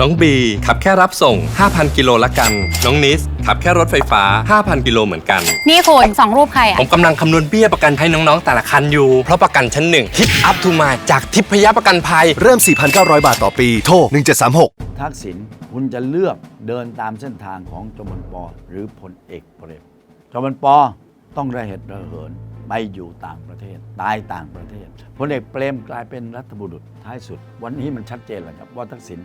น้องบีขับแค่รับส่ง 5,000 กิโลละกัน น้องนิสขับแค่รถไฟฟ้า 5,000 กิโลเหมือนกัน นี่คุณสองรูปใครผอะ มกำลังคำนวณเบี้ยประกันให้น้องๆแต่ละคันอยู่ เพราะประกันชั้นหนึ่งทิปอัพทูมาจากทิพยประกันภัย เริ่ม 4,900 บาทต่อปี โทร 1736ทักษิณคุณจะเลือกเดินตามเส้นทางของจอมพลปอหรือพลเอกเปรมจอมพลปอต้องระเหตุระเหินไปอยู่ต่างประเทศ ตายต่างประเทศพลเอกเปรมกลายเป็นรัฐบุรุษท้ายสุด วันนี้มันชัดเจนแล้วครับว่าทักษิณ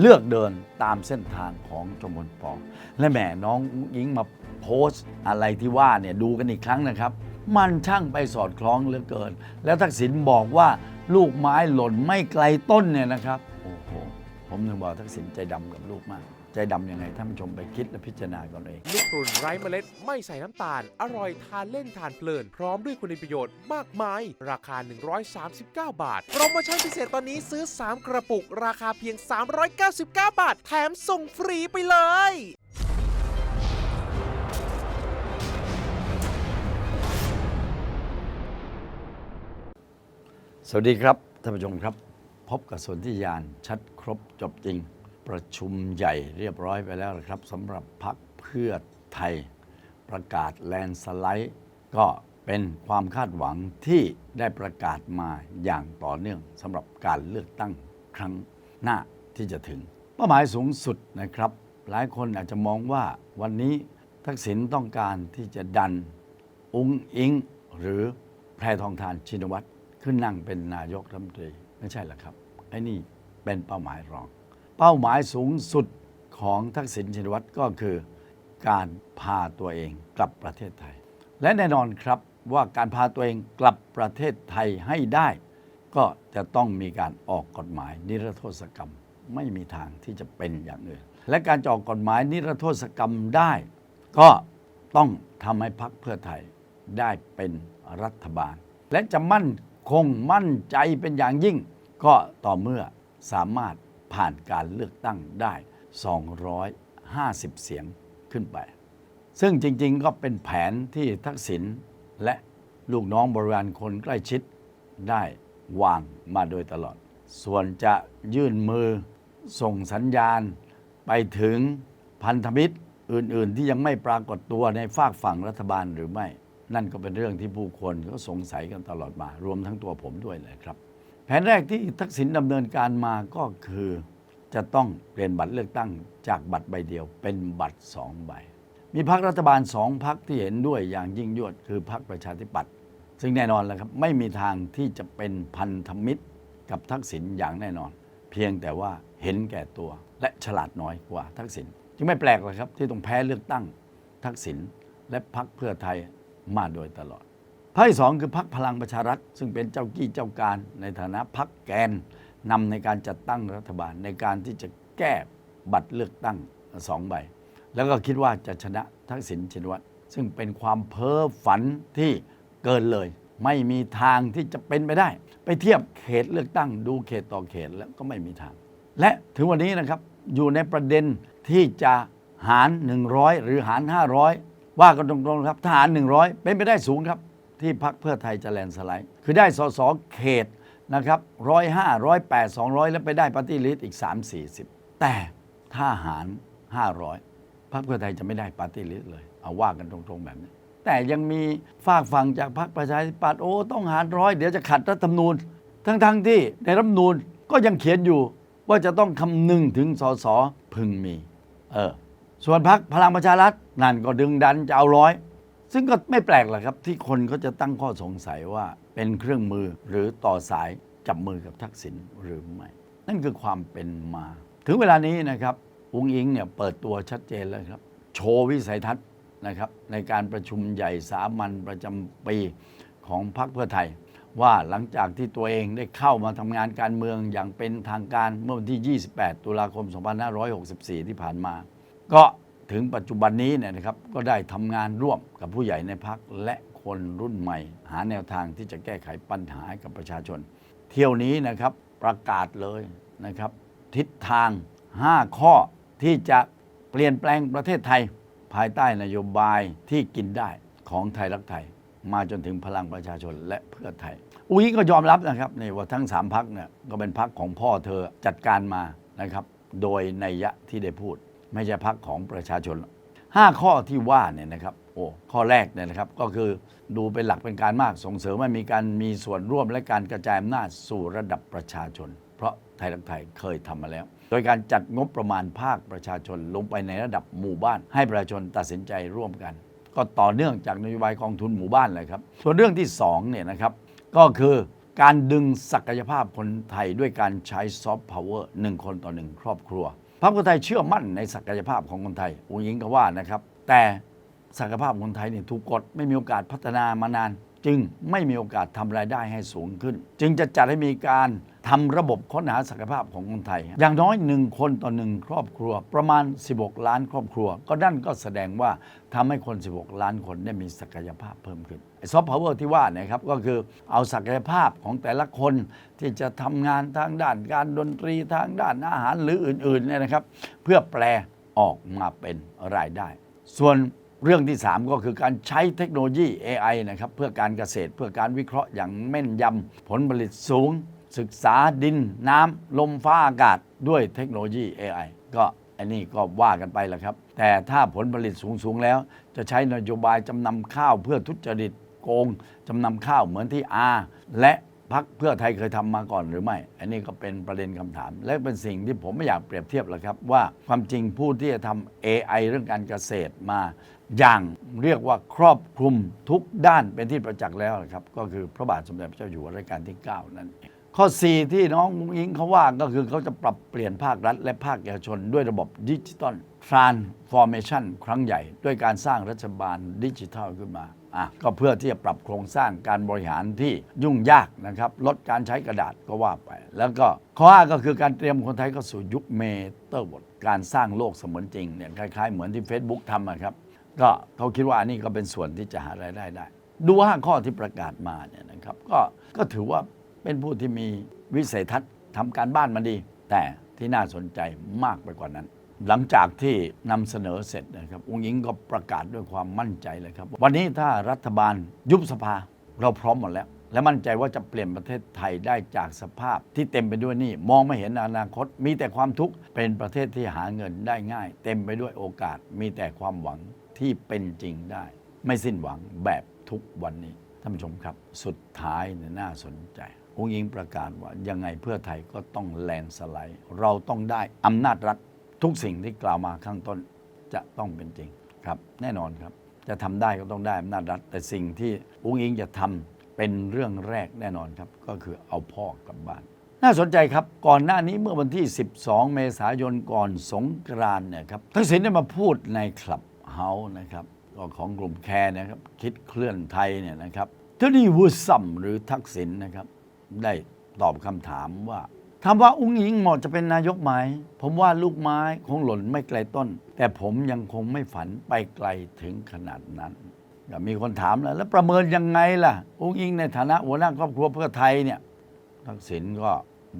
เลือกเดินตามเส้นทางของจอมพลปอและแหมน้องอุ๊งยิงมาโพสต์อะไรที่ว่าเนี่ยดูกันอีกครั้งนะครับ มันช่างไปสอดคล้องเหลือเกิน แล้วทักษิณบอกว่าลูกไม้หล่นไม่ไกลต้นเนี่ยนะครับ โอ้โห ผมถึงบอกทักษิณใจดำกับลูกมาก ใจดำยังไงท่านผู้ชมไปคิดและพิจารณากันเอง ลูกกรุ่นไร้เมล็ดไม่ใส่น้ำตาล อร่อยทานเล่นทานเพลิน พร้อมด้วยคุณประโยชน์มากมาย ราคา 139 บาท โปรโมชั่นพิเศษตอนนี้ซื้อ 3 กระปุก ราคาเพียง 399 บาท แถมส่งฟรีไปเลย สวัสดีครับท่านผู้ชมครับ พบกับสนธิยานชัดครบจบจริง ประชุมใหญ่เรียบร้อยไปแล้วนะครับสำหรับพักเพื่อไทยประกาศแลนสไลด์ก็เป็นความคาดหวังที่ได้ประกาศมาอย่างต่อเนื่องสำหรับการเลือกตั้งครั้งหน้าที่จะถึง เป้าหมายสูงสุดนะครับ หลายคนอาจจะมองว่าวันนี้ทักษิณต้องการที่จะดันอุ้งอิง หรือแพรทองทานชินวัตรขึ้นนั่งเป็นนายกรัฐมนตรีไม่ใช่หรอกครับไอ้นี่เป็นเป้าหมายรอง เป้าหมายสูงสุดของทักษิณชินวัตรก็คือการพาตัวเองกลับประเทศไทย และแน่นอนครับว่าการพาตัวเองกลับประเทศไทยให้ได้ ก็จะต้องมีการออกกฎหมายนิรโทษกรรมไม่มีทางที่จะเป็นอย่างอื่น และการจะออกกฎหมายนิรโทษกรรมได้ ก็ต้องทำให้พักเพื่อไทยได้เป็นรัฐบาล และจะมั่นคงมั่นใจเป็นอย่างยิ่ง ก็ต่อเมื่อสามารถ ผ่านการเลือกตั้งได้ 250 เสียงขึ้นไป ซึ่งจริงๆก็เป็นแผนที่ทักษิณและลูกน้องบริวารคนใกล้ชิดได้วางมาโดยตลอด ส่วนจะยื่นมือส่งสัญญาณไปถึงพันธมิตรอื่นๆ ที่ยังไม่ปรากฏตัวในฝากฝั่งรัฐบาลหรือไม่ นั่นก็เป็นเรื่องที่ผู้คนก็สงสัยกันตลอดมา รวมทั้งตัวผมด้วยเลยครับ แผนแรกที่ทักษิณดำเนินการมาก็คือจะต้องเปลี่ยนบัตรเลือกตั้งจากบัตรใบเดียวเป็นบัตรสองใบ มีพรรครัฐบาลสองพรรคที่เห็นด้วยอย่างยิ่งยวดคือพรรคประชาธิปัตย์ซึ่งแน่นอนแล้วครับไม่มีทางที่จะเป็นพันธมิตรกับทักษิณอย่างแน่นอน เพียงแต่ว่าเห็นแก่ตัวและฉลาดน้อยกว่าทักษิณจึงไม่แปลกเลยครับที่ต้องแพ้เลือกตั้งทักษิณและพรรคเพื่อไทยมาโดยตลอด พรรคที่สองคือพรรคพลังประชารัฐ ซึ่งเป็นเจ้ากี้เจ้าการในฐานะพรรคแกนนำในการจัดตั้งรัฐบาลในการที่จะแก้บัตรเลือกตั้งสองใบ แล้วก็คิดว่าจะชนะทักษิณชินวัตรซึ่งเป็นความเพ้อฝันที่เกินเลย ไม่มีทางที่จะเป็นไปได้ ไปเทียบเขตเลือกตั้ง ดูเขตต่อเขตแล้วก็ไม่มีทาง และถึงวันนี้นะครับอยู่ในประเด็นที่จะหาร 100 หรือหาร 500 ว่ากันตรงๆครับถ้าหาร 100 เป็นไปได้สูงครับ ที่พักเพื่อไทยจะแลนด์สไลด์ คือได้สสเขตนะครับร้อยห้าร้อยแปดสองร้อยแล้วไปได้ปาร์ตี้ลิสต์อีก3 4 0แต่ถ้าหาร500พรรคเพื่อไทยจะไม่ได้ปาร์ตี้ลิสต์เลย เอาว่ากันตรงๆแบบนี้ แต่ยังมีฝากฝั่งจากพรรคประชาธิปัตย์โอ้ต้องหารร้อยเดี๋ยวจะขัดรัฐธรรมนูญ ทั้งๆที่ในรัฐธรรมนูญก็ยังเขียนอยู่ว่าจะต้องคำนึงถึงสสพึงมี เออ ส่วนพรรคพลังประชารัฐนั่นก็ดึงดันจะเอาร้อย ซึ่งก็ไม่แปลกหรอกครับ ที่คนเขาจะตั้งข้อสงสัยว่าเป็นเครื่องมือหรือต่อสายจับมือกับทักษิณหรือไม่ นั่นคือความเป็นมา ถึงเวลานี้นะครับอุงอิงเนี่ยเปิดตัวชัดเจนแล้วครับ โชว์วิสัยทัศน์นะครับ ในการประชุมใหญ่สามัญประจำปีของพรรคเพื่อไทย ว่าหลังจากที่ตัวเองได้เข้ามาทำงานการเมืองอย่างเป็นทางการเมื่อวันที่ 28 ตุลาคม 2564 ที่ผ่านมา ก็ ถึงปัจจุบันนี้เนี่ยนะครับก็ได้ทำงานร่วมกับผู้ใหญ่ในพักและคนรุ่นใหม่ หาแนวทางที่จะแก้ไขปัญหาให้กับประชาชน เที่ยวนี้นะครับประกาศเลยนะครับ ทิศทาง 5 ข้อที่จะเปลี่ยนแปลงประเทศไทย ภายใต้นโยบายที่กินได้ของไทยรักไทย มาจนถึงพลังประชาชนและเพื่อไทย อุ้ยก็ยอมรับนะครับนี่ว่าทั้งสามพักเนี่ยก็เป็นพักของพ่อเธอจัดการมานะครับ โดยในยะที่ได้พูด ไม่ใช่พักของประชาชนห้าข้อที่ว่าเนี่ยนะครับโอ้ข้อแรกเนี่ยนะครับก็คือดูเป็นหลักเป็นการมากส่งเสริมให้มีการมีส่วนร่วมและการกระจายอำนาจสู่ระดับประชาชน เพราะไทยรักไทยเคยทำมาแล้ว โดยการจัดงบประมาณภาคประชาชนลงไปในระดับหมู่บ้าน ให้ประชาชนตัดสินใจร่วมกัน ก็ต่อเนื่องจากนโยบายกองทุนหมู่บ้านเลยครับส่วนเรื่องที่สองเนี่ยนะครับก็คือการดึงศักยภาพคนไทยด้วยการใช้ซอฟต์พาวเวอร์หนึ่งคนต่อหนึ่งครอบครัว พรรคคนไทยเชื่อมั่นในศักยภาพของคนไทยอุยิงก็ว่านะครับ แต่ศักยภาพคนไทยเนี่ยถูกกดไม่มีโอกาสพัฒนามานาน จึงไม่มีโอกาสทำรายได้ให้สูงขึ้น จึงจะจัดให้มีการทำระบบค้นหาศักยภาพของคนไทย อย่างน้อยหนึ่งคนต่อหนึ่งครอบครัว ประมาณ 16 ล้านครอบครัว ก็นั่นก็แสดงว่าทำให้คน 16 ล้านคนได้มีศักยภาพเพิ่มขึ้นซอฟต์พาวเวอร์ที่ว่าเนะครับก็คือเอาศักยภาพของแต่ละคนที่จะทำงานทางด้านการดนตรีทางด้านอาหารหรืออื่นๆเนี่ยนะครับ เพื่อแปลออกมาเป็นรายได้ ส่วน เรื่องที่ 3 ก็คือการใช้เทคโนโลยี AI นะครับเพื่อการเกษตรเพื่อการวิเคราะห์อย่างแม่นยำผลผลิตสูง ศึกษาดินน้ำลมฟ้าอากาศด้วยเทคโนโลยี AI ก็อันนี้ก็ว่ากันไปแหละครับ แต่ถ้าผลผลิตสูง ๆ แล้ว จะใช้นโยบายจำนำข้าวเพื่อทุจริตโกงจำนำข้าวเหมือนที่อาและพักเพื่อไทยเคยทำมาก่อนหรือไม่ อันนี้ก็เป็นประเด็นคำถาม และเป็นสิ่งที่ผมไม่อยากเปรียบเทียบหรอกครับ ว่าความจริงผู้ที่จะทำ AI เรื่องการเกษตรมา อย่างเรียกว่าครอบคลุมทุกด้านเป็นที่ประจักษ์แล้วนะครับ ก็คือพระบาทสมเด็จพระเจ้าอยู่หัวรัชกาลที่ 9 นั่น ข้อ 4 ที่น้องมุ้งอิงเขาว่าก็คือเขาจะปรับเปลี่ยนภาครัฐ และภาคเอกชน ด้วยระบบดิจิตอล transformation ครั้งใหญ่ ด้วยการสร้างรัฐบาลดิจิทัลขึ้นมาอะก็เพื่อที่จะปรับโครงสร้างการบริหารที่ยุ่งยากนะครับ ลดการใช้กระดาษก็ว่าไป แล้วก็ข้อ5ก็คือการเตรียมคนไทยเข้าสู่ยุคเมเตอร์บทการสร้างโลกเสมือนจริงเนี่ยคล้ายๆ เหมือนที่ Facebook ทำอะครับ ก็เขาคิดว่าอันนี้ก็เป็นส่วนที่จะหารายได้ได้ ดูห้าข้อที่ประกาศมาเนี่ยนะครับก็ก็ถือว่าเป็นผู้ที่มีวิสัยทัศน์ทำการบ้านมาดี แต่ที่น่าสนใจมากไปกว่านั้น หลังจากที่นำเสนอเสร็จนะครับองค์หญิงก็ประกาศด้วยความมั่นใจเลยครับ วันนี้ถ้ารัฐบาลยุบสภาเราพร้อมหมดแล้ว และมั่นใจว่าจะเปลี่ยนประเทศไทยได้จากสภาพที่เต็มไปด้วยหนี้มองไม่เห็นอนาคต มีแต่ความทุกข์เป็นประเทศที่หาเงินได้ง่าย เต็มไปด้วยโอกาส มีแต่ความหวัง ที่เป็นจริงได้ ไม่สิ้นหวังแบบทุกวันนี้ท่านผู้ชมครับ สุดท้ายเนี่ยน่าสนใจองค์ยิงประกาศว่ายังไงเพื่อไทยก็ต้องแลนสไลด์เราต้องได้อำนาจรัฐทุกสิ่งที่กล่าวมาข้างต้นจะต้องเป็นจริงครับ แน่นอนครับ จะทำได้ก็ต้องได้อำนาจรัฐ แต่สิ่งที่อุ้งอิงจะทำเป็นเรื่องแรกแน่นอนครับ ก็คือเอาพ่อกลับบ้าน น่าสนใจครับก่อนหน้านี้เมื่อวันที่ 12 เมษายนก่อนสงกรานเนี่ยครับทักษิณได้มาพูดในคลับ เฮาส์นะครับก็ของกลุ่มแคร์นะครับ คิดเคลื่อนไทยเนี่ยนะครับทนี่วูซัมหรือทักษิณนะครับ ได้ตอบคำถามว่าถามว่าอุ้งอิงเหมาะจะเป็นนายกไหม ผมว่าลูกไม้คงหล่นไม่ไกลต้น แต่ผมยังคงไม่ฝันไปไกลถึงขนาดนั้นก็มีคนถามแล้วแล้วประเมินยังไงล่ะ อุ้งอิงในฐานะหัวหน้าครอบครัวเพื่อไทยเนี่ยทักษิณก็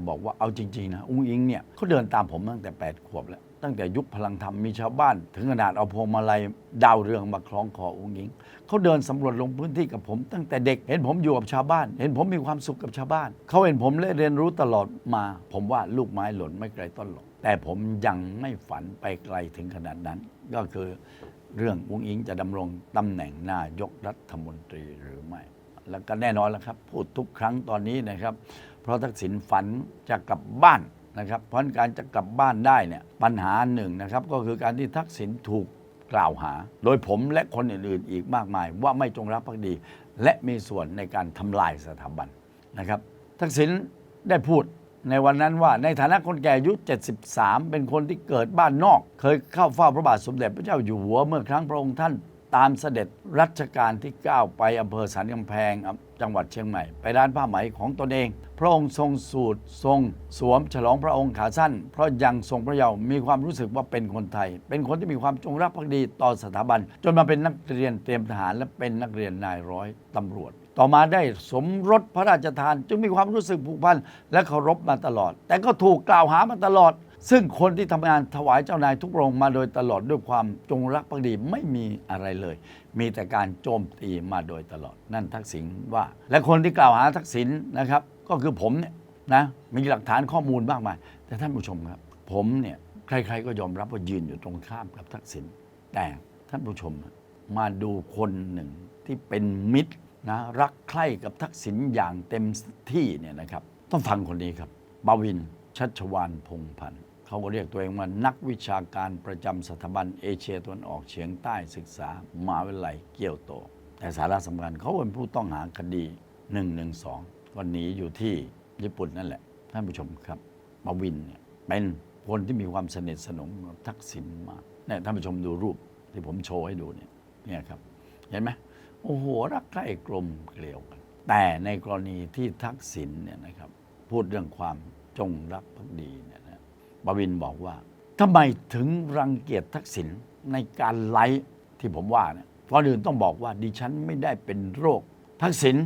บอกว่าเอาจริง ๆ นะ อุ้งอิงเนี่ยเขาเดินตามผมตั้งแต่ 8 ขวบแล้ว ตั้งแต่ยุคพลังธรรมมีชาวบ้าน ถึงขนาดเอาพวงมาลัยดาวเรืองมาคล้องคออุ้งอิงเขาเดินสำรวจลงพื้นที่กับผม ตั้งแต่เด็กเห็นผมอยู่กับชาวบ้าน เห็นผมมีความสุขกับชาวบ้านเขาเห็นผมและเรียนรู้ตลอดมา ผมว่าลูกไม้หล่นไม่ไกลต้นหรอกแต่ผมยังไม่ฝันไปไกลถึงขนาดนั้น ก็คือเรื่องอุ้งอิงจะดำรงตำแหน่งนายกรัฐมนตรีหรือไม่แล้วก็แน่นอนแล้วครับ พูดทุกครั้งตอนนี้นะครับ เพราะทักษิณฝันจะกลับบ้าน นะครับ เพราะการจะกลับบ้านได้เนี่ยปัญหาหนึ่งนะครับ ก็คือการที่ทักษิณถูกกล่าวหา โดยผมและคนอื่นๆ อีกมากมายว่าไม่จงรักภักดี และมีส่วนในการทำลายสถาบันนะครับ ทักษิณได้พูดในวันนั้นว่าในฐานะคนแก่อายุ 73 เป็นคนที่เกิดบ้านนอก เคยเข้าเฝ้าพระบาทสมเด็จพระเจ้าอยู่หัวเมื่อครั้งพระองค์ท่านตามเสด็จรัชกาลที่ 9 ไปอำเภอสันกำแพง จังหวัดเชียงใหม่ ไปร้านผ้าไหมของตนเอง พระองค์ทรงสูตรทรง สวมฉลองพระองค์ขาสั้น เพราะยังทรงพระเยาว์มีความรู้สึกว่าเป็นคนไทย เป็นคนที่มีความจงรักภักดีต่อสถาบัน จนมาเป็นนักเรียนเตรียมทหารและเป็นนักเรียนนายร้อยตำรวจ ต่อมาได้สมรสพระราชทาน จึงมีความรู้สึกผูกพันและเคารพมาตลอด แต่ก็ถูกกล่าวหามาตลอดซึ่งคนที่ทำงานถวายเจ้านายทุกระองมาโดยตลอดด้วยความจงรักภักดีไม่มีอะไรเลย มีแต่การโจมตีมาโดยตลอดนั่นทักษิณว่า และคนที่กล่าวหาทักษิณนะครับ ก็คือผมเนี่ยนะมีหลักฐานข้อมูลมากมาย แต่ท่านผู้ชมครับ ผมเนี่ยใคร ๆ ก็ยอมรับว่ายืนอยู่ตรงข้ามกับทักษิณแต่ท่านผู้ชมมาดูคนหนึ่งที่เป็นมิตรนะรักใคร่กับทักษิณอย่างเต็มที่เนี่ยนะครับ ต้องฟังคนนี้ครับ บาวินชัชวานพงพันธ์ เขาก็เรียกตัวเองว่านักวิชาการประจำสถาบันเอเชียตะวันออกเฉียงใต้ศึกษามหาวิทยาลัยเกียวโต แต่สาระสำคัญเขาเป็นผู้ต้องหาคดี 112ก็หนีอยู่ที่ญี่ปุ่นนั่นแหละ ท่านผู้ชมครับบาวินเนี่ยเป็นคนที่มีความสนิทสนมกับทักษิณมากเนี่ยท่านผู้ชมดูรูปที่ผมโชว์ให้ดูเนี่ยเนี่ยครับ เห็นไหมโอ้โห รักใคร่กลมเกลียวกัน แต่ในกรณีที่ทักษิณเนี่ยนะครับพูดเรื่องความจงรักภักดีเนี่ย บวินบอกว่าทำไมถึงรังเกียจทักษิณในการไลฟ์ที่ผมว่าเนี่ยก่อนอื่นต้องบอกว่าดิฉันไม่ได้เป็นโรคทักษิณ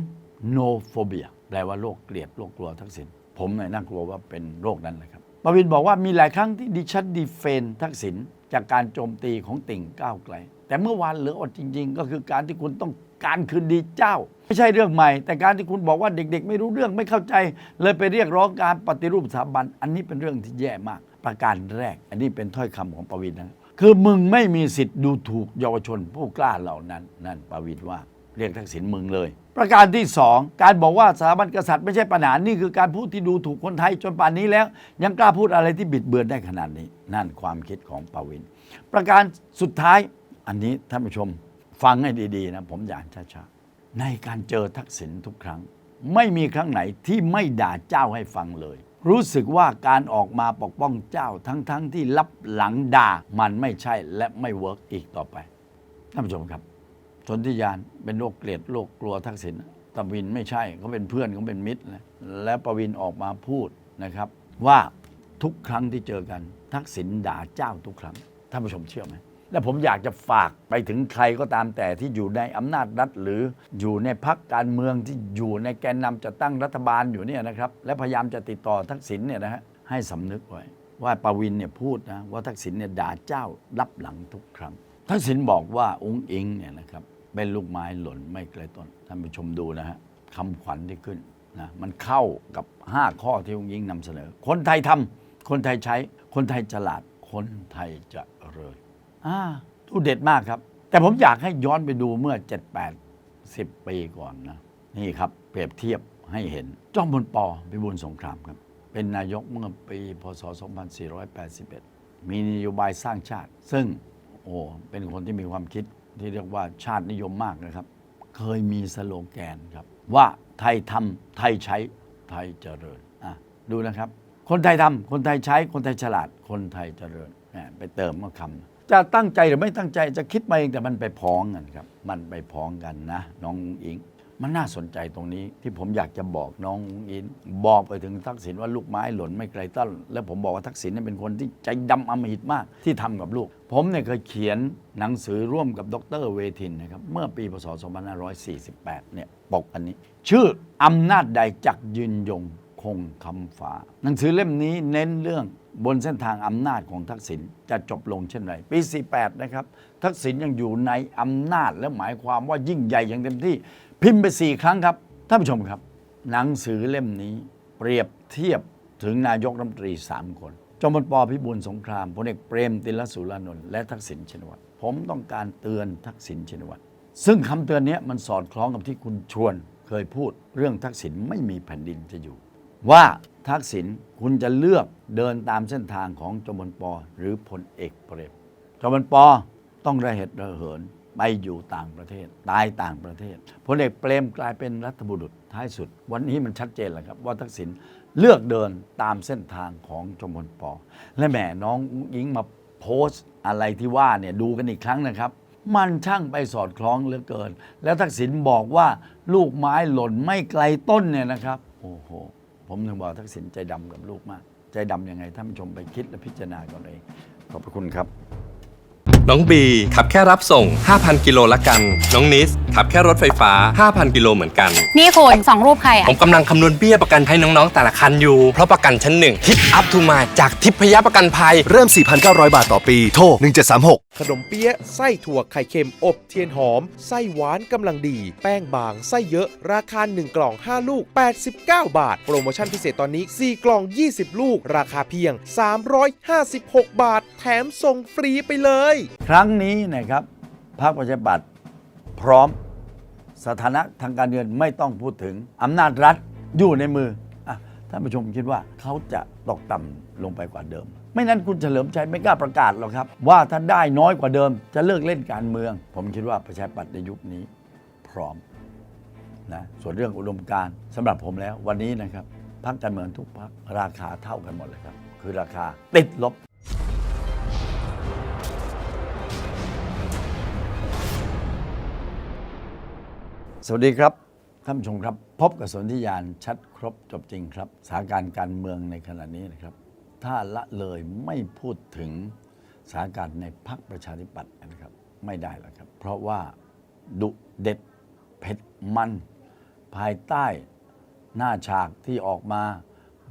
โนโฟเบียแปลว่าโรคเกลียดโรคกลัวทักษิณผมเนี่ยน่ากลัวว่าเป็นโรคนั้นแหละครับบวินบอกว่ามีหลายครั้งที่ดิฉันดีเฟนทักษิณจากการโจมตีของติ่งก้าวไกล แต่เมื่อวานเหลืออดจริง ๆ ก็คือการที่คุณต้องการคืนดีเจ้า ไม่ใช่เรื่องใหม่ แต่การที่คุณบอกว่าเด็กๆ ไม่รู้เรื่องไม่เข้าใจ เลยไปเรียกร้องการปฏิรูปสถาบัน อันนี้เป็นเรื่องที่แย่มาก ประการแรก อันนี้เป็นถ้อยคำของประวินนะคือมึงไม่มีสิทธิ์ดูถูกเยาวชนผู้กล้าเหล่านั้น นั่นประวินว่าเรียกทักษิณมึงเลย ประการที่สองการบอกว่าสถาบันกษัตริย์ไม่ใช่ปัญหานี่คือการพูดที่ดูถูกคนไทยจนป่านนี้แล้ว ยังกล้าพูดอะไรที่บิดเบือนได้ขนาดนี้ นั่นความคิดของประวิน ประการสุดท้ายอันนี้ท่านผู้ชมฟังให้ดีๆนะผมอยากช้าๆในการเจอทักษิณทุกครั้ง ไม่มีครั้งไหนที่ไม่ด่าเจ้าให้ฟังเลย รู้สึกว่าการออกมาปกป้องเจ้าทั้งๆที่รับหลังด่ามันไม่ใช่และไม่เวิร์กอีกต่อไปท่านผู้ชมครับชนทิยานเป็นโรคเกลียดโรคกลัวทักษิณตะวินไม่ใช่เขาเป็นเพื่อนเขาเป็นมิตรนะและประวินออกมาพูดนะครับ ว่าทุกครั้งที่เจอกันทักษิณด่าเจ้าทุกครั้งท่านผู้ชมเชื่อไหม และผมอยากจะฝากไปถึงใครก็ตามแต่ที่อยู่ในอำนาจรัฐ หรืออยู่ในพักการเมืองที่อยู่ในแกนนำจะตั้งรัฐบาลอยู่เนี่ยนะครับ และพยายามจะติดต่อทักษิณเนี่ยนะฮะให้สำนึกไว้ ว่าประวินเนี่ยพูดนะว่าทักษิณเนี่ยด่าเจ้ารับหลังทุกครั้ง ทักษิณบอกว่าองค์อิงเนี่ยนะครับเป็นลูกไม้หล่นไม่ไกลต้นท่านผู้ชมดูนะฮะคำขวัญที่ขึ้นนะมันเข้ากับ 5 ข้อที่องค์อิงนำเสนอ คนไทยทำคนไทยใช้คนไทยฉลาดคนไทยจะเริญ อ่าดูเด็ดมากครับ แต่ผมอยากให้ย้อนไปดูเมื่อ 7 8 10 ปีก่อนนะ นี่ครับเปรียบเทียบให้เห็นจอมพลปพิบูลสงครามครับ เป็นนายกเมื่อปีพศ 2481 มีนโยบายสร้างชาติ ซึ่งโอ้เป็นคนที่มีความคิดที่เรียกว่าชาตินิยมมากนะครับ เคยมีสโลแกนครับ ว่าไทยทำไทยใช้ไทยเจริญอะดูนะครับ คนไทยทำคนไทยใช้คนไทยฉลาดคนไทยเจริญไปเติมมาคำ จะตั้งใจหรือไม่ตั้งใจจะคิดมาเองแต่มันไปพ้องกันครับ มันไปพ้องกันนะ น้องอิง มันน่าสนใจตรงนี้ที่ผมอยากจะบอกน้องอิงบอกไปถึงทักษิณว่าลูกไม้หล่นไม่ไกลต้นแล้วผมบอกว่าทักษิณเนี่ยเป็นคนที่ใจดำอมหิตมากที่ทำกับลูก ผมเนี่ยเคยเขียนหนังสือร่วมกับดรเวทินนะครับเมื่อปีพศ 2548 เนี่ยปกอันนี้ ชื่ออำนาจใดจักยืนยงคงคำฝา หนังสือเล่มนี้เน้นเรื่อง บนเส้นทางอำนาจของทักษิณจะจบลงเช่นไรปี 48 นะครับ ทักษิณยังอยู่ในอำนาจและหมายความว่ายิ่งใหญ่อย่างเต็มที่ พิมพ์ไป 4 ครั้งครับท่านผู้ชมครับ หนังสือเล่มนี้เปรียบเทียบถึงนายกรัฐมนตรี 3 คนจอมพลปพิบูลสงครามพลเอกเปรมติลสุรานนท์และทักษิณชินวัตรผมต้องการเตือนทักษิณชินวัตรซึ่งคำเตือนนี้มันสอดคล้องกับที่คุณชวนเคยพูดเรื่องทักษิณไม่มีแผ่นดินจะอยู่ ว่าทักษิณคุณจะเลือกเดินตามเส้นทางของจอมพลปอหรือพลเอกเปรมจอมพลปอต้องระเหตุระเหินไปอยู่ต่างประเทศ ตายต่างประเทศพลเอกเปรมกลายเป็นรัฐบุรุษท้ายสุด วันนี้มันชัดเจนแล้วครับ ว่าทักษิณเลือกเดินตามเส้นทางของจอมพลปอ และแหมน้องอุ๊งอิงมาโพสต์อะไรที่ว่าเนี่ยดูกันอีกครั้งนะครับ มันช่างไปสอดคล้องเหลือเกิน แล้วทักษิณบอกว่าลูกไม้หล่นไม่ไกลต้นเนี่ยนะครับ โอ้โห ผมถึงบอกทักษิณใจดำกับลูกมาก ใจดำยังไงท่านผู้ชมไปคิดและพิจารณากันเองขอบพระคุณครับ น้องบีขับแค่รับส่ง 5,000 กิโลละกัน น้องนิสขับแค่รถไฟฟ้า 5,000 กิโลเหมือนกัน นี่คุณสองรูปใครอะ ผมกำลังคำนวณเบี้ยประกันให้น้องๆแต่ละคันอยู่ เพราะประกันชั้นหนึ่งทิปอัพทูมาจากทิพยประกันภัย เริ่ม 4,900 บาทต่อปี โทร1736 ขนมเปี๊ยะไส้ถั่วไข่เค็มอบเทียนหอม ไส้หวานกำลังดี แป้งบาง ไส้เยอะ ราคา 1 กล่อง 5 ลูก 89 บาท โปรโมชั่นพิเศษตอนนี้ 4 กล่อง 20 ลูก ราคาเพียง 356 บาท แถมส่งฟรีไปเลย ครั้งนี้นะครับพรรคประชาธิปัตย์พร้อมสถานะทางการเงินไม่ต้องพูดถึงอำนาจรัฐอยู่ในมืออะท่านผู้ชมคิดว่าเขาจะตกต่ำลงไปกว่าเดิม ไม่นั้นคุณเฉลิมชัยไม่กล้าประกาศหรอกครับ ว่าถ้าได้น้อยกว่าเดิม จะเลิกเล่นการเมือง ผมคิดว่าประชาธิปัตย์ในยุคนี้พร้อมนะส่วนเรื่องอุดมการณ์สำหรับผมแล้ววันนี้นะครับพรรคการเมืองทุกพรรคราคาเท่ากันหมดเลยครับ คือราคาติดลบสวัสดีครับ ท่านผู้ชมครับ พบกับสนธิยานชัดครบจบจริงครับสถานการณ์การเมืองในขณะนี้นะครับ ถ้าละเลยไม่พูดถึงสถานการณ์ในพรรคประชาธิปัตย์นะครับ ไม่ได้แล้วครับ เพราะว่าดุเด็ดเผ็ดมัน ภายใต้หน้าฉากที่ออกมา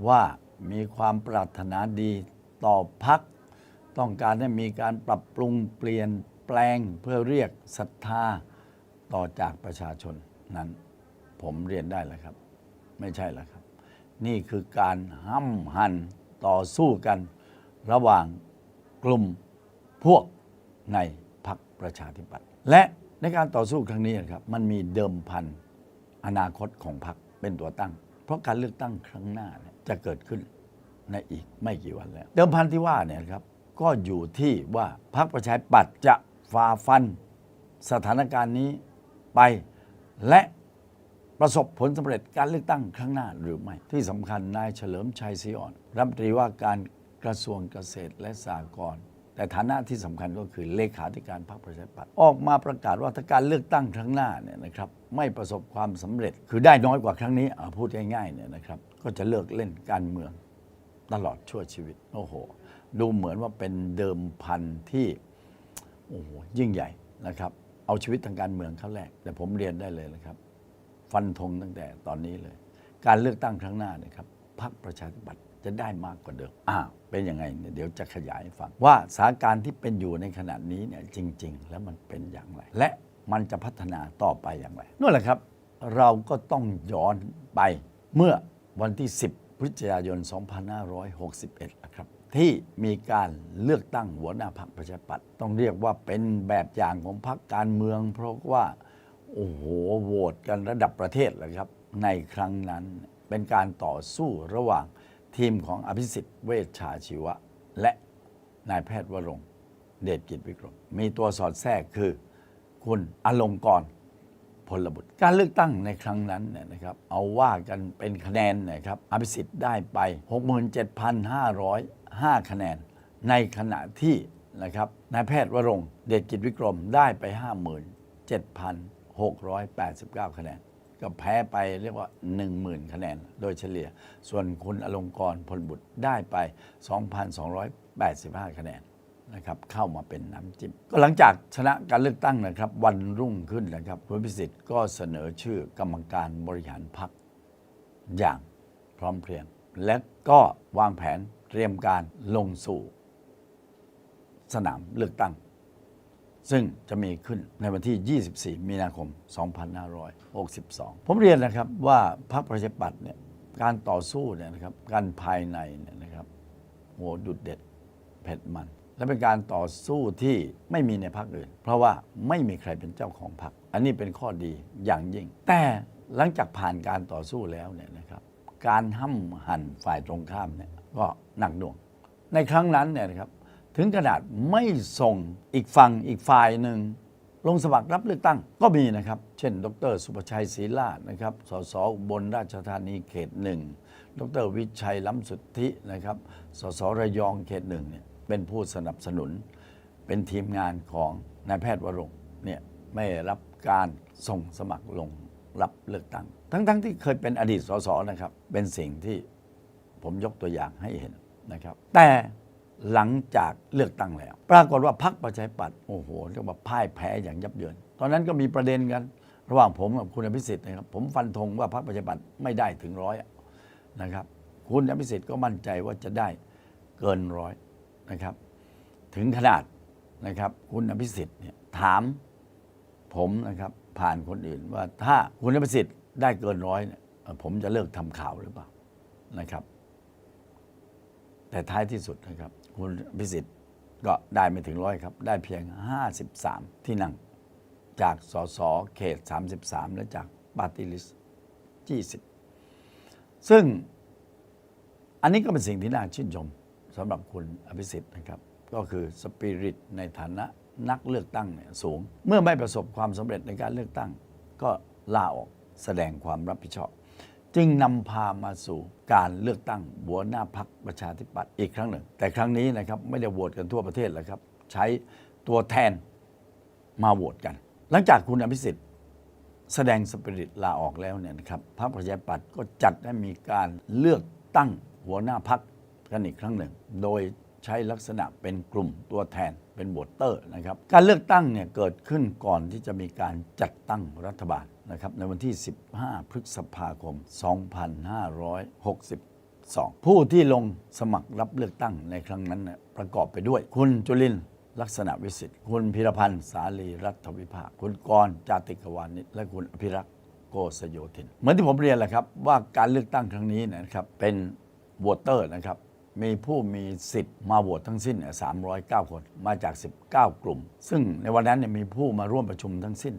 ว่ามีความปรารถนาดีต่อพรรคต้องการให้มีการปรับปรุงเปลี่ยนแปลงเพื่อเรียกศรัทธาต่อจากประชาชนนั้น ผมเรียนได้แล้วครับ ไม่ใช่แล้วครับ นี่คือการห้ำหัน ต่อสู้กันระหว่างกลุ่มพวกในพรรคประชาธิปัตย์และในการต่อสู้ครั้งนี้ครับมันมีเดิมพันอนาคตของพรรคเป็นตัวตั้ง เพราะการเลือกตั้งครั้งหน้าจะเกิดขึ้นในอีกไม่กี่วันแล้ว เดิมพันที่ว่าเนี่ยครับก็อยู่ที่ว่าพรรคประชาธิปัตย์จะฝ่าฟันสถานการณ์นี้ไปและ ประสบผลสำเร็จการเลือกตั้งครั้งหน้าหรือไม่ ที่สำคัญนายเฉลิมชัยศรีอ่อน รัฐมนตรีว่าการกระทรวงเกษตรและสหกรณ์แต่ฐานะที่สำคัญก็คือเลขาธิการพรรคประชาธิปัตย์ออกมาประกาศว่าถ้าการเลือกตั้งครั้งหน้าเนี่ยนะครับไม่ประสบความสำเร็จ คือได้น้อยกว่าครั้งนี้พูดง่ายๆเนี่ยนะครับก็จะเลิกเล่นการเมืองตลอดชั่วชีวิตโอ้โห ดูเหมือนว่าเป็นเดิมพันที่โอ้โหยิ่งใหญ่นะครับ เอาชีวิตทางการเมืองเข้าแรกแต่ผมเรียนได้เลยนะครับ ฟันธงตั้งแต่ตอนนี้เลย การเลือกตั้งครั้งหน้าเนะครับพรรคประชาธิปัตย์จะได้มากกว่าเดิมอ้าเป็นยังไงเนี่ยเดี๋ยวจะขยายฟัง ว่าสถานการณ์ที่เป็นอยู่ในขณะนี้เนี่ยจริง ๆ แล้วมันเป็นอย่างไร และมันจะพัฒนาต่อไปอย่างไรนั่นแหละครับ เราก็ต้องย้อนไปเมื่อวันที่ 10 พฤศจิกายน 2561นะครับที่มีการเลือกตั้งหัวหน้าพรรคประชาธิปัตย์ต้องเรียกว่าเป็นแบบอย่างของพรรคการเมือง เพราะว่า โอ้โหโหวตกันระดับประเทศเลยครับ ในครั้งนั้นเป็นการต่อสู้ระหว่างทีมของอภิสิทธิ์เวชชาชีวะ และนายแพทย์วรงเดชกิจวิกรม มีตัวสอดแทรกคือคุณอลงกรณ์พลบุตร การเลือกตั้งในครั้งนั้นเนี่ยนะครับ เอาว่ากันเป็นคะแนนนะครับอภิสิทธิ์ได้ไป 67,505 คะแนน ในขณะที่นะครับนายแพทย์วรงเดชกิจวิกรมได้ไป 689 คะแนน ก็แพ้ไปเรียกว่า 10,000 คะแนน โดยเฉลี่ย ส่วนคุณอลงกรณ์พลบุตรได้ไป 2,285 คะแนนนะครับเข้ามาเป็นน้ำจิ้มก็หลังจากชนะการเลือกตั้งนะครับ วันรุ่งขึ้นนะครับคุณพิสิทธิ์ก็เสนอชื่อกรรมการบริหารพรรคอย่างพร้อมเพรียง และก็วางแผนเตรียมการลงสู่ สนามเลือกตั้ง ซึ่งจะมีขึ้นในวันที่ 24 มีนาคม 2562 ผมเรียนนะครับว่าพรรคประชาธิปัตย์เนี่ยการต่อสู้เนี่ยนะครับการภายในเนี่ยนะครับโหดุดเด็ดเผ็ดมัน และเป็นการต่อสู้ที่ไม่มีในพรรคอื่น เพราะว่าไม่มีใครเป็นเจ้าของพรรคอันนี้เป็นข้อดีอย่างยิ่ง แต่หลังจากผ่านการต่อสู้แล้วเนี่ยนะครับการห้ำหั่นฝ่ายตรงข้ามเนี่ยก็หนักหน่วง ในครั้งนั้นเนี่ยนะครับ ถึงขนาดไม่ส่งอีกฝั่งอีกฝ่ายหนึ่ง ลงสมัครรับเลือกตั้งก็มีนะครับ เช่น ดร สุประชัยศรีลาชนะครับสสบลราชธานีเขตหนึ่งดรวิชัยล้ำสุทธินะครับสสระยองเขตหนึ่งเนี่ยเป็นผู้สนับสนุน เป็นทีมงานของนายแพทย์วรงค์เนี่ยไม่รับการส่งสมัครลงรับเลือกตั้ง ทั้งๆทที่เคยเป็นอดีตสสนะครับ เป็นสิ่งที่ผมยกตัวอย่างให้เห็นนะครับ แต่ หลังจากเลือกตั้งแล้ว ปรากฏว่าพรรคประชาธิปัตย์โอ้โหเรียกว่าพ่ายแพ้อย่างยับเยิน ตอนนั้นก็มีประเด็นกัน ระหว่างผมกับคุณอภิสิทธิ์นะครับ ผมฟันธงว่าพรรคประชาธิปัตย์ไม่ได้ถึงร้อยนะครับ คุณอภิสิทธิ์ก็มั่นใจว่าจะได้เกินร้อยนะครับ ถึงขนาดนะครับ คุณอภิสิทธิ์เนี่ยถามผมนะครับ ผ่านคนอื่นว่าถ้าคุณอภิสิทธิ์ได้เกินร้อยเนี่ยผมจะเลิกทำข่าวหรือเปล่านะครับ แต่ท้ายที่สุดนะครับ คุณอภิสิทธิ์ก็ได้ไม่ถึงร้อยครับ ได้เพียง 53 ที่นั่ง จากสสเขต 33 และจากปาร์ตี้ลิส20 ซึ่งอันนี้ก็เป็นสิ่งที่น่าชื่นชมสำหรับคุณอภิสิทธิ์นะครับ ก็คือสปิริตในฐานะนักเลือกตั้งเนี่ยสูง เมื่อไม่ประสบความสำเร็จในการเลือกตั้ง ก็ลาออกแสดงความรับผิดชอบ จึงนำพามาสู่การเลือกตั้งหัวหน้าพักประชาธิปัตย์อีกครั้งหนึ่ง แต่ครั้งนี้นะครับไม่ได้โหวตกันทั่วประเทศแล้วครับ ใช้ตัวแทนมาโหวตกัน หลังจากคุณอภิสิทธิ์แสดงสปิริตลาออกแล้วเนี่ยนะครับพรรคประชาธิปัตย์ก็จัดให้มีการเลือกตั้งหัวหน้าพักกันอีกครั้งหนึ่ง โดยใช้ลักษณะเป็นกลุ่มตัวแทนเป็นโหวตเตอร์นะครับ การเลือกตั้งเนี่ยเกิดขึ้นก่อนที่จะมีการจัดตั้งรัฐบาล นะครับในวันที่ 15 พฤษภาคม 2562 ผู้ที่ลงสมัครรับเลือกตั้งในครั้งนั้นนี่ยประกอบไปด้วย คุณจุลินลักษณะวิสิทธิ์ คุณพิรพันธ์ สาลีรัฐวิภาค คุณกรจาติกวานิชและคุณอภิรักษ์โกศโยธิน เหมือนที่ผมเรียนแหละครับ ว่าการเลือกตั้งครั้งนี้นะครับเป็นวตเตอร์นะครับ มีผู้มีสิทธิ์มาโหวตทั้งสิ้น 309 คนมาจาก 19 กลุ่ม ซึ่งในวันนั้นเนี่ยมีผู้มาร่วมประชุมทั้งสิ้น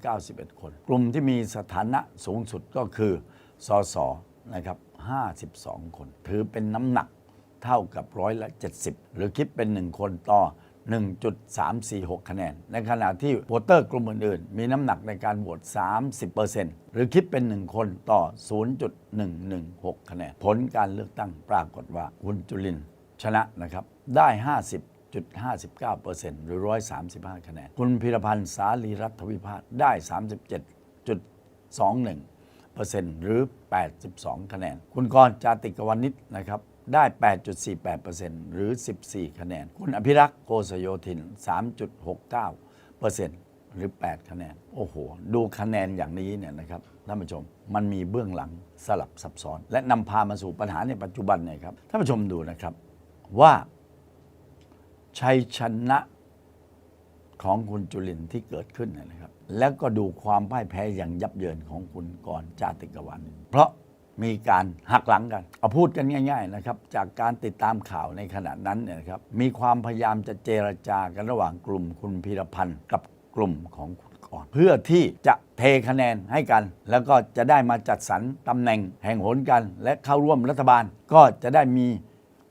291 คน กลุ่มที่มีสถานะสูงสุดก็คือสสนะครับ52 คน ถือเป็นน้ำหนักเท่ากับร้อยละ 70 หรือคิดเป็น 1 คนต่อ 1.346 คะแนน ในขณะที่โหวตเตอร์กลุ่มอื่นๆ มีน้ำหนักในการโหวต 30%หรือคิดเป็น 1 คนต่อ 0.116 คะแนน ผลการเลือกตั้งปรากฏว่าคุณจุลินชนะนะครับได้ 50.59%หรือ 135 คะแนน คุณพิรพันธ์สาลีรัฐวิพากษ์ได้ 37.21เปอร์เซ็นต์หรือ 82 คะแนน คุณกรจาติกวานิชนะครับ ได้ 8.48เปอร์เซ็นต์หรือ 14 คะแนน คุณอภิรักษ์โกศโยธิน 3.69เปอร์เซ็นต์หรือ 8 คะแนน โอ้โห ดูคะแนนอย่างนี้เนี่ยนะครับท่านผู้ชม มันมีเบื้องหลังสลับซับซ้อน และนำพามาสู่ปัญหาในปัจจุบันเนี่ยครับท่านผู้ชมดูนะครับว่าชัยชนะของคุณจุลินที่เกิดขึ้นเนยนะครับ แล้วก็ดูความพ่ายแพ้อย่างยับเยินของคุณกรณ์จาติกวัน เพราะ มีการหักหลังกัน เอาพูดกันง่าย ๆนะครับ จากการติดตามข่าวในขณะนั้นเนี่ยครับมีความพยายามจะเจรจากันระหว่างกลุ่มคุณพีรพันธ์กับกลุ่มของคุณกรณ์เพื่อที่จะเทคะแนนให้กัน แล้วก็จะได้มาจัดสรรตำแหน่งแห่งหนกัน และเข้าร่วมรัฐบาลก็จะได้มี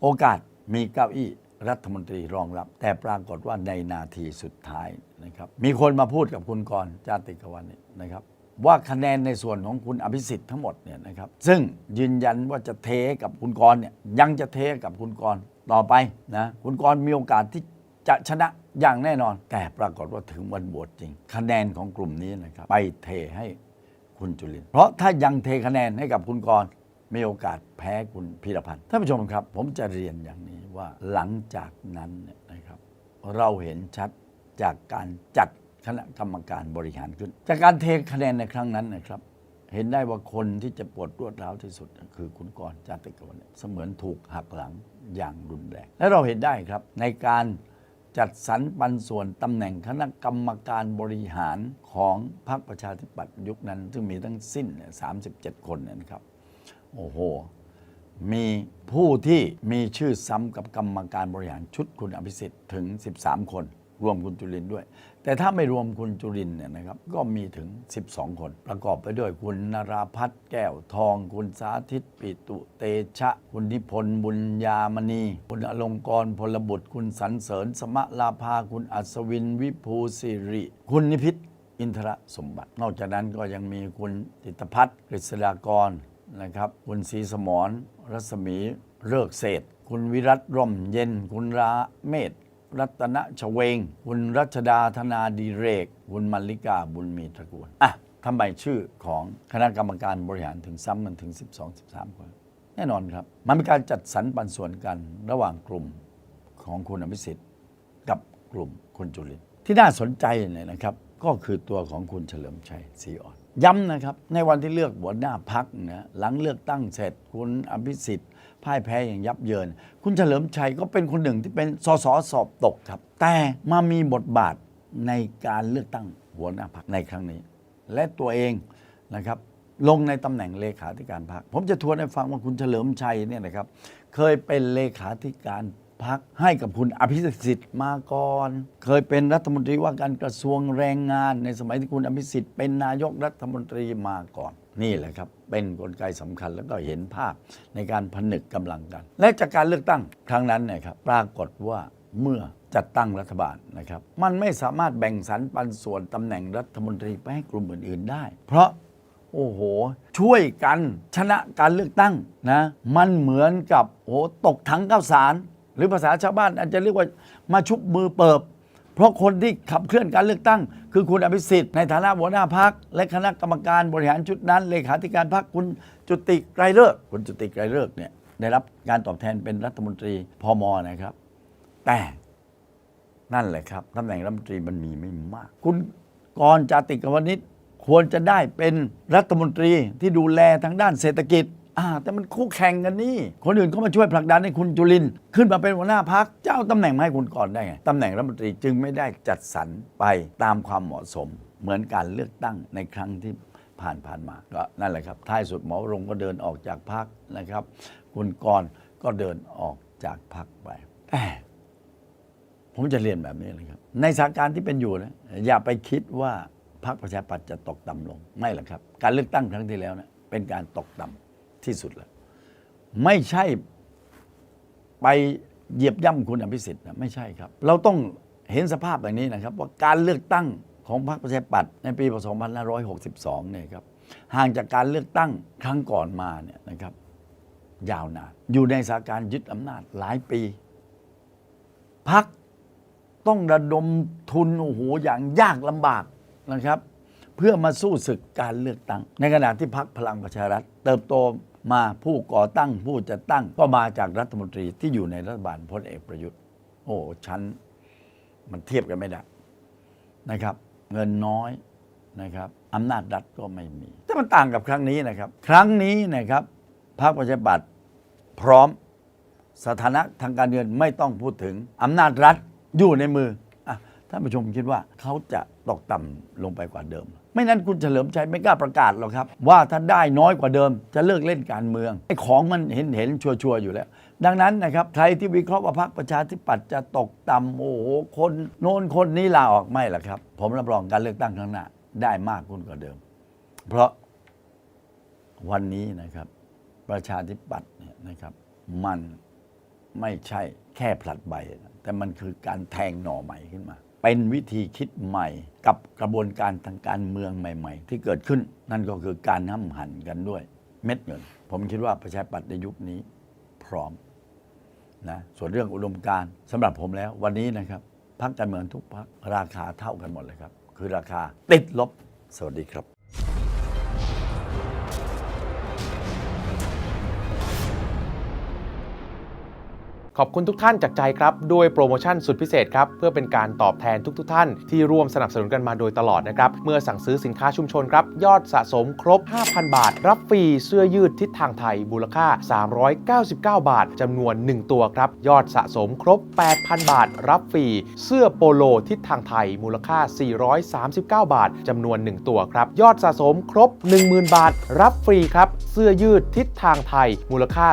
โอกาสมีเก้าอี้รัฐมนตรีรองรับ แต่ปรากฏว่าในนาทีสุดท้ายนะครับมีคนมาพูดกับคุณกรณ์จาติกวันนี่นะครับ ว่าคะแนนในส่วนของคุณอภิสิทธิ์ทั้งหมดเนี่ยนะครับซึ่งยืนยันว่าจะเทกับคุณกรณ์เนี่ยยังจะเทกับคุณกรณ์ต่อไปนะคุณกรณ์มีโอกาสที่จะชนะอย่างแน่นอน แต่ปรากฏว่าถึงวันโหวตจริง คะแนนของกลุ่มนี้นะครับไปเทให้คุณจุลิน เพราะถ้ายังเทคะแนนให้กับคุณกรณ์มีโอกาสแพ้คุณพีรพันธ์ท่านผู้ชมครับ ผมจะเรียนอย่างนี้ว่าหลังจากนั้นเนี่ยนะครับเราเห็นชัดจากการจัด คณะกรรมการบริหารขึ้น จากการเทคะแนนในครั้งนั้นนะครับ เห็นได้ว่าคนที่จะปวดรวดร้าวที่สุด คือคุณกรจาติกวันเสมือนถูกหักหลังอย่างรุนแรงและเราเห็นได้ครับในการจัดสรรปันส่วนตำแหน่งคณะกรรมการบริหารของพรรคประชาธิปัตย์ยุคนั้น ซึ่งมีทั้งสิ้น 37 คนเนี่ยนะครับ โอ้โห มีผู้ที่มีชื่อซ้ำกับกรรมการบริหารชุดคุณอภิสิทธิ์ถึง 13 คน รวมคุณจุลินด้วย แต่ถ้าไม่รวมคุณจุลินเนี่ยนะครับก็มีถึง 12 คน ประกอบไปด้วยคุณนราพัฒน์แก้วทอง คุณสาธิตปิตุเตชะ คุณนิพนธ์บุญญามณี คุณอลงกรณ์พลบุตร คุณสันเสริญ สมะลาภา คุณอัศวินวิภูสิริ คุณนิพิษอินทรสมบัติ นอกจากนั้นก็ยังมีคุณติตพัฒน์กฤษฎากรนะครับ คุณศรีสมรรัศมีเลิกเศษ คุณวิรัตร่มเย็น คุณราเมธ รัตนชเวง คุณรัชดาธนาดีเรก คุณมลิกาบุญมีตระกูลอะทำไมชื่อของคณะกรรมการบริหารถึงซ้ำมันถึง 12-13 คน แน่นอนครับ มันเป็นการจัดสรรปันส่วนกันระหว่างกลุ่มของคุณอภิสิทธิ์กับกลุ่มคนจุลินที่น่าสนใจเนี่ยนะครับ ก็คือตัวของคุณเฉลิมชัยศรีอ่อน ย้ำนะครับ ในวันที่เลือกหัวหน้าพักนะหลังเลือกตั้งเสร็จคุณอภิสิทธิ์ พ่ายแพ้อย่างยับเยิน คุณเฉลิมชัยก็เป็นคนหนึ่งที่เป็นสสสอบตกครับ แต่มามีบทบาทในการเลือกตั้งหัวหน้าพักในครั้งนี้ และตัวเองนะครับลงในตำแหน่งเลขาธิการพรรคผมจะทวนให้ฟังว่าคุณเฉลิมชัยเนี่ยนะครับ เคยเป็นเลขาธิการพรรคให้กับคุณอภิสิทธิ์มาก่อน เคยเป็นรัฐมนตรีว่าการกระทรวงแรงงาน ในสมัยที่คุณอภิสิทธิ์เป็นนายกรัฐมนตรีมาก่อน นี่แหละครับ เป็นกลไกสำคัญแล้วก็เห็นภาพในการผนึกกำลังกัน และจากการเลือกตั้งครั้งนั้นเนะครับปรากฏว่าเมื่อจัดตั้งรัฐบาลนะครับ มันไม่สามารถแบ่งสรรปันส่วนตำแหน่งรัฐมนตรีไปให้กลุ่มอื่นๆได้ เพราะโอ้โห ช่วยกันชนะการเลือกตั้งนะมันเหมือนกับโอ้ตกถังข้าวสาร หรือภาษาชาวบ้านอาจจะเรียกว่ามาชุบมือเปิบ เพราะคนที่ขับเคลื่อนการเลือกตั้ง คือคุณอภิสิทธิ์ในฐานะหัวหน้าพักและคณะกรรมการบริหารชุดนั้น เลขาธิการพักคุณจุติไกรเลิกคุณจุติไกรเลิกเนี่ยได้รับการตอบแทนเป็นรัฐมนตรีพมอนะครับ แต่นั่นแหละครับตำแหน่งรัฐมนตรีมันมีไม่มาก คุณกรจาติกวนิชควรจะได้เป็นรัฐมนตรีที่ดูแลทางด้านเศรษฐกิจ อ่าแต่มันคู่แข่งกันนี่ คนอื่นเขามาช่วยผลักดันให้คุณจุลิน ขึ้นมาเป็นหัวหน้าพักเจะเอาตำแหน่งมาให้คุณก่อนได้ไงตำแหน่งรัฐมนตรีจึงไม่ได้จัดสรรไปตามความเหมาะสม เหมือนการเลือกตั้งในครั้งที่ผ่านผ่านๆมาก็นั่นแหละครับท้ายสุดหมอรงก็เดินออกจากพักนะครับ คุณกรก็เดินออกจากพักไปแต่ผมจะเรียนแบบนี้เลยครับ ในสถานการณ์ที่เป็นอยู่นะอย่าไปคิดว่าพรรคประชาธิปัตย์จะตกต่ำลง ไม่หรอกครับ การเลือกตั้งครั้งที่แล้วนะเป็นการตกต่ำ ที่สุดแล้วไม่ใช่ไปเหยียบย่ำคุณอภิสิทธิ์นะไม่ใช่ครับ เราต้องเห็นสภาพแบบนี้นะครับ ว่าการเลือกตั้งของพรรคประชาธิปัตย์ในปีพศ2562 เนี่ยครับห่างจากการเลือกตั้งครั้งก่อนมาเนี่ยนะครับ ยาวนาน อยู่ในสถานการณ์ยึดอำนาจหลายปีพักต้องระดมทุนโอ้โหอย่างยากลำบากนะครับ เพื่อมาสู้ศึกการเลือกตั้ง ในขณะที่พักพลังประชารัฐ เติบโต มาผู้ก่อตั้งผู้จัดตั้งก็มาจากรัฐมนตรีที่อยู่ในรัฐบาลพลเอกประยุทธ์ โอ้ชั้นมันเทียบกันไม่ได้นะครับ เงินน้อยนะครับอำนาจรัฐก็ไม่มี แต่มันต่างกับครั้งนี้นะครับ ครั้งนี้นะครับพรรคประชาธิปัตย์พร้อมสถานะทางการเงินไม่ต้องพูดถึงอำนาจรัฐอยู่ในมืออะท่านผู้ชมคิดว่าเขาจะตกต่ำลงไปกว่าเดิม ไม่นั้นคุณเฉลิมชัยไม่กล้าประกาศหรอกครับ ว่าถ้าได้น้อยกว่าเดิมจะเลิกเล่นการเมืองไอ้ของมันเห็นเห็นชัวร์ๆอยู่แล้ว ดังนั้นนะครับใครที่วิเคราะห์ว่าพรรคประชาธิปัตย์จะตกต่ำโอ้โหคนโน้นคนนี้ลาออกไม่หรอกครับ ผมรับรองการเลือกตั้งครั้งหน้าได้มากขึ้นกว่าเดิม เพราะวันนี้นะครับ ประชาธิปัตย์เนี่ยนะครับ มันไม่ใช่แค่ผลัดใบ แต่มันคือการแทงหน่อใหม่ขึ้นมา เป็นวิธีคิดใหม่ กับกระบวนการทางการเมืองใหม่ ๆ ที่เกิดขึ้นนั่นก็คือการห้ำหั่นกันด้วย เม็ดเงิน ผมคิดว่าประชาธิปัตย์ในยุคนี้พร้อมนะส่วนเรื่องอุดมการสำหรับผมแล้ว วันนี้นะครับพักการเมืองทุกพักราคาเท่ากันหมดเลยครับ คือราคาติดลบ สวัสดีครับ ขอบคุณทุกท่านจากใจครับด้วยโปรโมชั่นสุดพิเศษครับเพื่อเป็นการตอบแทนทุกๆทท่าน ที่ร่วมสนับสนุนกันมาโดยตลอดนะครับเมื่อสั่งซื้อสินค้าชุมชนครับยอดสะสมครบ 5,000 บาท รับฟรีเสื้อยืดทิศทางไทยมูลค่า 399 บาทจำนวน 1 ตัวครับยอดสะสมครบ 8,000 บาท รับฟรีเสื้อโปโลทิศทางไทยมูลค่า 439 บาทจำนวน 1 ตัวครับยอดสะสมครบ 10,000 บาท รับฟรีครับเสื้อยืดทิศทางไทยมูลค่า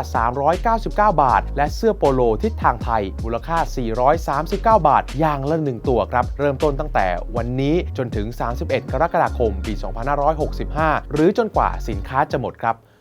399 บาท และเสื้อโปโลทิศทางไทย มูลค่า 439 บาท อย่างละ 1 ตัวครับ เริ่มต้นตั้งแต่วันนี้จนถึง 31 กรกฎาคม ปี 2565 หรือจนกว่าสินค้าจะหมดครับ